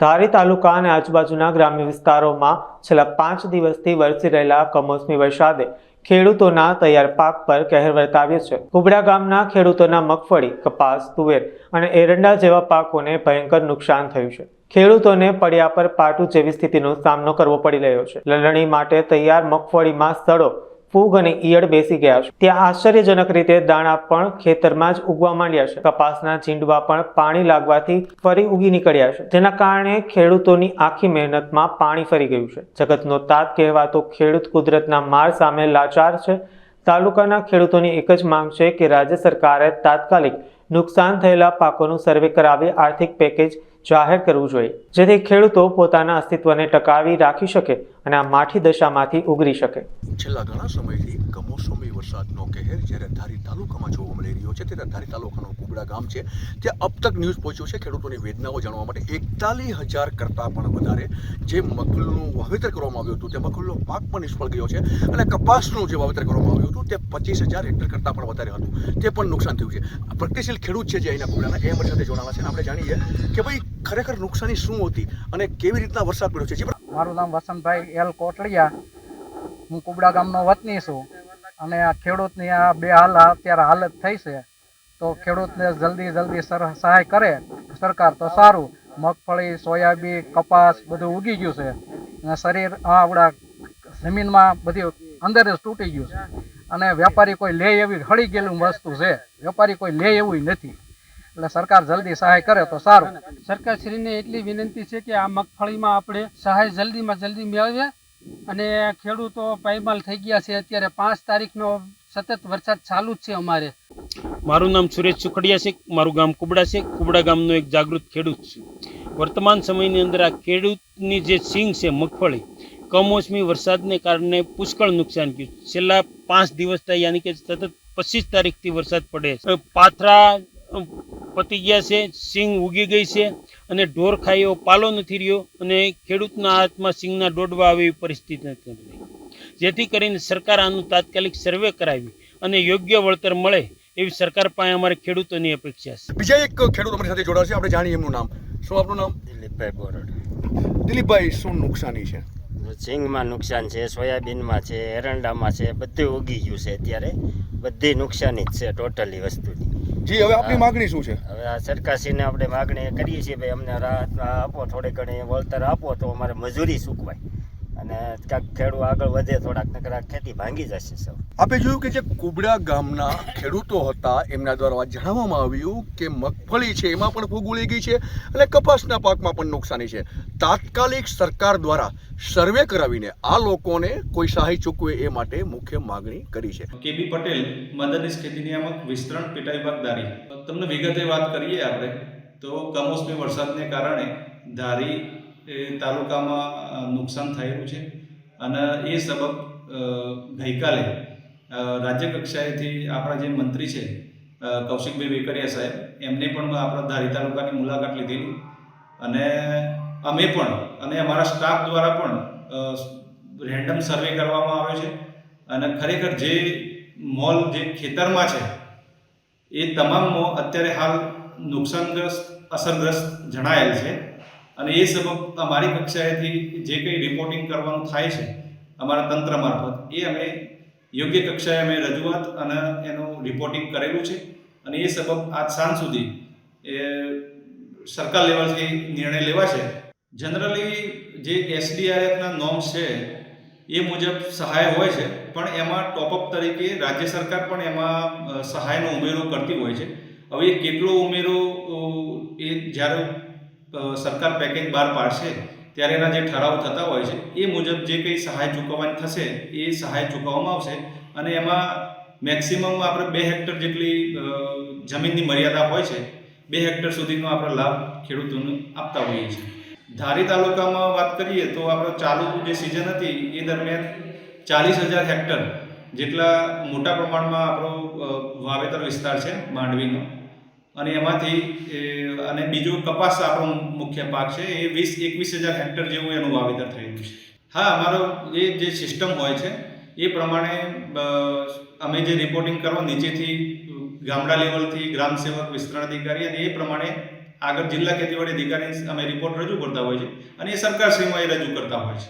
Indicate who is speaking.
Speaker 1: ધારી તાલુકા અને આજુબાજુના ગ્રામ્ય વિસ્તારોમાં છેલ્લા પાંચ દિવસથી વરસી રહેલા કમોસમી વરસાદે ખેડૂતોના તૈયાર પાક પર કહેર વર્તાવ્યો છે. કુબડા ગામના ખેડૂતોના મગફળી, કપાસ, તુવેર અને એરંડા જેવા પાકોને ભયંકર નુકસાન થયું છે. ખેડૂતોને પડ્યા પર પાટું જેવી સ્થિતિનો સામનો કરવો પડી રહ્યો છે. લણણી માટે તૈયાર મગફળીમાં સડો ફૂગ અને ઈયળ બેસી ગયા છે. ત્યાં આશ્ચર્યજનક રીતે દાણા પણ ખેતરમાં જ ઉગવા માંડ્યા છે. કપાસના ચીંડવા પણ પાણી લાગવાથી ફરી ઉગી નીકળ્યા છે. જેના કારણે ખેડૂતોની આખી મહેનતમાં પાણી ફરી ગયું છે. જગતનો તાત કહેવાતો ખેડૂત કુદરતના માર સામે લાચાર છે. તાલુકાના ખેડૂતોની એક જ માંગ છે કે રાજ્ય સરકારે તાત્કાલિક નુકસાન થયેલા પાકોનું સર્વે કરાવી આર્થિક પેકેજ જાહેર કરવું જોઈએ. જેથી ખેડૂતો પોતાના અસ્તિત્વને ટકાવી રાખી શકે અને આ માઠી દશામાંથી ઉગરી શકે.
Speaker 2: છેલ્લા ઘણા સમયથી કમોસમી વરસાદનો કહેર જ્યારે ધારી તાલુકામાં જોવા મળી રહ્યો છે, ત્યારે ધારી તાલુકાનું કુબડા ગામ છે, ત્યાં અબ તક ન્યૂઝ પહોંચ્યો છે. ખેડૂતોની વેદનાઓ જાણવા માટે એકતાલીસ હજાર કરતાં પણ વધારે જે મગફળીનું વાવેતર કરવામાં આવ્યું હતું, તે મગફળીનો પાક પણ નિષ્ફળ ગયો છે અને કપાસનું જે વાવેતર કરવામાં આવ્યું હતું, તે પચીસ હજાર હેક્ટર કરતાં પણ વધારે હતું. તે પણ નુકસાન થયું છે. પ્રગતિશીલ ખેડૂત છે જે અહીંના કુબડાના, એ અમારી સાથે જોડાવા છે. આપણે જાણીએ કે ભાઈ ખરેખર નુકસાની શું હતી અને કેવી રીતના વરસાદ પડ્યો છે.
Speaker 3: મારું નામ વસંતભાઈ એલ કોટલિયા હું કુબડા ગામનો વતની છું. અને આ ખેડૂતની આ બે હાલ, અત્યારે હાલત થઈ છે. તો ખેડૂતને જલ્દી જલ્દી સહાય કરે. સરકાર તો સારું. મગફળી, સોયાબીન, કપાસ બધું ઉગી ગયું છે. અને શરીર આપણા જમીનમાં બધી અંદર જ તૂટી ગયું છે. અને વેપારી કોઈ લે એવી હળી ગયેલું વસ્તુ છે. વેપારી કોઈ લે એવું નથી. એટલે સરકાર જલ્દી સહાય કરે તો સારું.
Speaker 4: સરકારશ્રીને એટલી વિનંતી છે કે આ મગફળીમાં આપણે સહાય જલ્દીમાં જલ્દી મેળવીએ. અને ખેડૂતો પાયમાલ થઈ ગયા છે. અત્યારે પાંચ તારીખનો સતત વરસાદ ચાલુ જ છે અમારે.
Speaker 5: મારું નામ સુરેશ સુખડિયા છે. મારું ગામ કુબડા છે. કુબડા ગામનો એક જાગૃત ખેડૂત છું. વર્તમાન સમયની અંદર આ ખેડૂતની જે સિંગ છે મગફળી કમોસમી વરસાદને કારણે પુષ્કળ નુકસાન થયું છેલ્લા પાંચ દિવસથી યાની કે સતત પચીસ તારીખથી વરસાદ પડે પાથરા પતી ગયા છે સિંગ ઉગી ગઈ છે અને ઢોર ખાયો એવો પાલો નથી રહ્યો અને ખેડૂતના હાથમાં સિંગના દોડવા આવે એવી પરિસ્થિતિ નથી રહી. જેથી કરીને સરકાર આનું તાત્કાલિક સર્વે કરાવી અને યોગ્ય વળતર મળે એવી સરકાર પાસે અમારે ખેડૂતોની અપેક્ષા છે.
Speaker 2: બીજા એક ખેડૂત અમારી સાથે જોડાશે આપણે જાણીએ એમનું નામ. શું આપનું નામ?
Speaker 6: દિલીપભાઈ બોરડ.
Speaker 2: દિલીપભાઈ શું નુકસાની છે?
Speaker 6: સિંગમાં નુકસાન છે સોયાબીનમાં છે એરંડામાં છે બધું ઉગી ગયું છે અત્યારે. બધી નુકસાની જ છે ટોટલી વસ્તુની.
Speaker 2: જી હવે આપની માંગણી શું છે?
Speaker 6: હવે આ સરકારશ્રીને આપણે માગણી કરીએ છીએ ભાઈ અમને રાહત આપો થોડી ઘણી વળતર આપો તો અમારે મજૂરી ચૂકવાય અને કાંઈક ખેડૂત આગળ વધે થોડાક નકરા ખેતી ભાંગી જશે સૌ.
Speaker 2: આપે જોયું કે જે કુબડા ગામના ખેડૂતો હતા એમના દ્વારા જણાવવામાં આવ્યું કે મગફળી છે એમાં પણ ફૂગ ઉળી ગઈ છે અને કપાસના પાકમાં પણ નુકસાની છે. તાત્કાલિક સરકાર દ્વારા સર્વે કરાવીને આ લોકોને કોઈ સહાય ચૂકવે એ માટે મુખ્ય માગણી કરી છે.
Speaker 7: કેબી પટેલ મદદનીશ ખેતી નિયામક વિસ્તરણ પેટા વિભાગદારી તમને વિગતે વાત કરીએ આપણે. તો કમોસમી વરસાદને કારણે ધારી એ તાલુકામાં નુકસાન થયેલું છે. અને એ સબબ ગઈકાલે રાજ્ય કક્ષાએથી આપણા જે મંત્રી છે કૌશિકભાઈ વેકરિયા સાહેબ, એમને પણ આપણા ધારી તાલુકાની મુલાકાત લીધેલી. અને અમે પણ, અને અમારા સ્ટાફ દ્વારા પણ રેન્ડમ સર્વે કરવામાં આવ્યો છે. અને ખરેખર જે મોલ, જે ખેતરમાં છે, એ તમામ અત્યારે હાલ નુકસાનગ્રસ્ત, અસરગ્રસ્ત જણાયેલ છે. અને એ સબક અમારી કક્ષાએથી જે કંઈ રિપોર્ટિંગ કરવાનું થાય છે અમારા તંત્ર મારફત, એ અમે યોગ્ય કક્ષાએ અમે રજૂઆત અને એનું રિપોર્ટિંગ કરેલું છે. અને એ સબક આજ સાંજ સુધી એ સરકાર લેવલથી નિર્ણય લેવાશે. જનરલી જે એસડીઆરએફના નોર્મ્સ છે, એ મુજબ સહાય હોય છે, પણ એમાં ટોપઅપ તરીકે રાજ્ય સરકાર પણ એમાં સહાયનો ઉમેરો કરતી હોય છે. હવે એ કેટલો ઉમેરો એ જ્યારે સરકાર પેકેજ બહાર પાડશે, ત્યારે એના જે ઠરાવ થતા હોય છે, એ મુજબ જે કંઈ સહાય ચૂકવવાની થશે, એ સહાય ચૂકવવામાં આવશે. અને એમાં મેક્સિમમ આપણે બે હેક્ટર જેટલી જમીનની મર્યાદા હોય છે, બે હેક્ટર સુધીનો આપણે લાભ ખેડૂતોને આપતા હોઈએ છીએ. ધારી તાલુકામાં વાત કરીએ તો આપણો ચાલુ જે સિઝન હતી, એ દરમિયાન ચાલીસ હજાર હેક્ટર જેટલા મોટા પ્રમાણમાં આપણો વાવેતર વિસ્તાર છે માંડવીનો. અને એમાંથી અને બીજું કપાસ આપણો મુખ્ય પાક છે, એ વીસ, એકવીસ હજાર હેક્ટર જેવું એનું વાવેતર થયેલું છે. હા, અમારો એ જે સિસ્ટમ હોય છે, એ પ્રમાણે અમે જે રિપોર્ટિંગ કરવા નીચેથી, ગામડા લેવલથી, ગ્રામ સેવક, વિસ્તરણ અધિકારી અને એ પ્રમાણે આગળ જિલ્લા ખેતીવાડી અધિકારી અમે રિપોર્ટ રજૂ કરતા હોય છે અને એ સરકારશ્રીમાં એ રજૂ કરતા હોય છે.